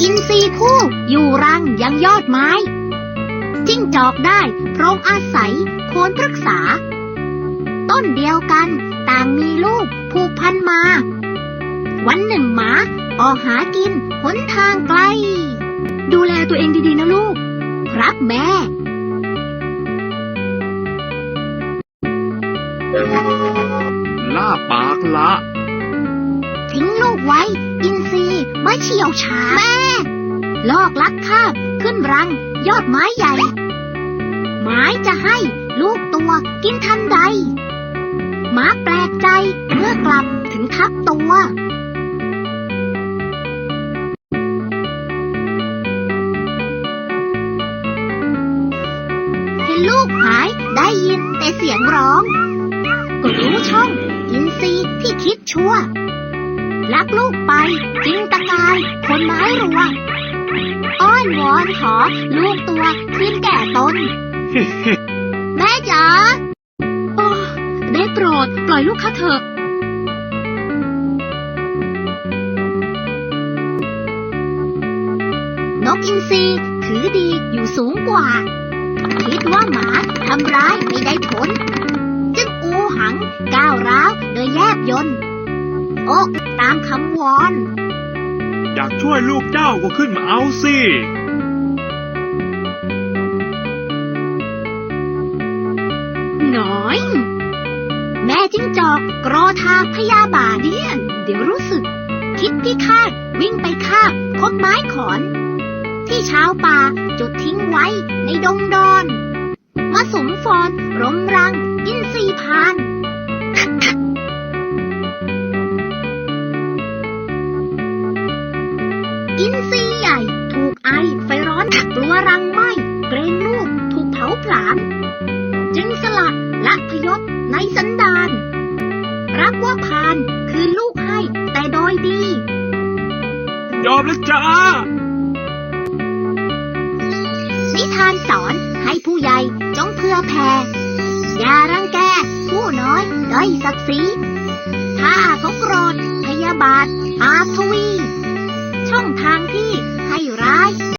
อินทรีคู่อยู่รังยังยอดไม้ จิ้งจอกได้โพรงอาศัยโคนพฤกษา ต้นเดียวกันต่างมีลูกผูกพันมา วันหนึ่งหมาออกหากินหนทางไกล ดูแลตัวเองดีๆนะลูก ครับแม่ล่าปากละ กไว้ อินทรีไม่เฉียวช้าแม่ลอกลักคาบขึ้นรัง ยอดไม้ใหญ่ หมายจะให้ลูกตัวกินทันใด หมาแปลกใจเมื่อกลับถึงทับตัวเห็นลูกหายได้ยินแต่เสียงร้อง ก็รู้ช่อง อินทรีที่คิดชั่ว ลักลูกไปจิงตะกายคนไม้รัวอ้อนวอนขอลูกตัวขึ้นแก่ตน แม่จ๋าโอ้ได้โปรด ปล่อยลูกข้าเถอะนกอินทรีถือดีอยู่สูงกว่า คิดว่าหมาทำร้ายไม่ได้ผล จึงอูหังก้าวร้าวโดยแยบยนต์อ กตามคำวอน อยากช่วยลูกเจ้าก็ขึ้นมาเอาสิหน้อย แม่จิ้งจอกกรอทางพยาบาทเนี่ยเดี๋ยวรู้สึก คิดพิฆาตวิ่งไปคาบคบไม้ขอน ที่ชาวป่าจุดทิ้งไว้ในดงดอนมาสมฟอนรมรังอินทรีพาน อินทรีใหญ่ ถูกไอไฟร้อนกลัวรังไหมเกรงลูกถูกเผาผลาญจึงสละละพยศในสันดาน รับว่าพานคืนลูกให้แต่โดยดี ยอมแล้วจ้า นิทานสอนให้ผู้ใหญ่จงเพื่อแผ่อย่ารังแกผู้น้อยด้อยศักดิ์ศรี